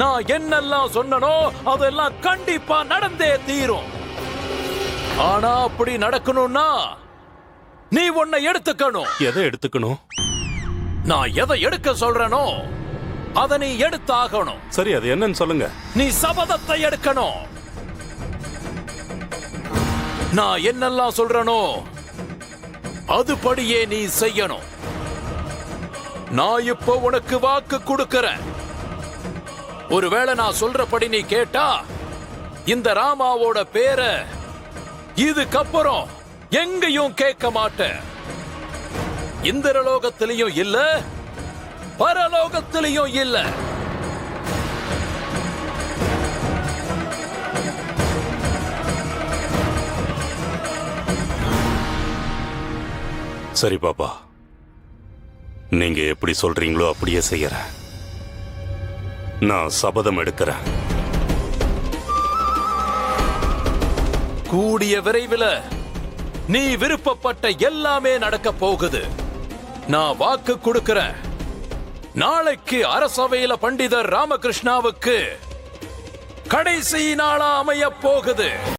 நான் என்னெல்லாம் சொன்னனோ அதெல்லாம் கண்டிப்பா நடந்தே தீரும். ஆனா அப்படி நடக்கணும்னா நீ உன்னை எடுத்துக்கணும். எதை எடுத்துக்கணும்? நான் எதை எடுக்க சொல்றேனோ அதை நீ எடுத்தாகணும். சரி அது என்னன்னு சொல்லுங்க. நீ சபதத்தை எடுக்கணும். நான் என்னெல்லாம் சொல்றேனோ அதுபடியே நீ செய்யணும். நான் இப்போ உனக்கு வாக்கு கொடுக்கறேன். ஒருவேளை நான் சொல்றபடி நீ கேட்டா இந்த ராமாவோட பேரை இதுக்கப்புறம் எங்கேயும் கேட்க மாட்டேன். இந்திரலோகத்திலையும் இல்ல பரலோகத்திலையும் இல்லை. சரி பாப்பா. நீங்க எப்படி சொல்றீங்களோ அப்படியே செய்யறேன். நான் சபதம் எடுக்கிறேன். கூடிய விரைவில் நீ விருப்பப்பட்ட எல்லாமே நடக்க போகுது. நான் வாக்கு கொடுக்கிறேன். நாளைக்கு அரசவையில பண்டிதர் ராமகிருஷ்ணாவுக்கு கடைசி நாளா அமைய போகுது.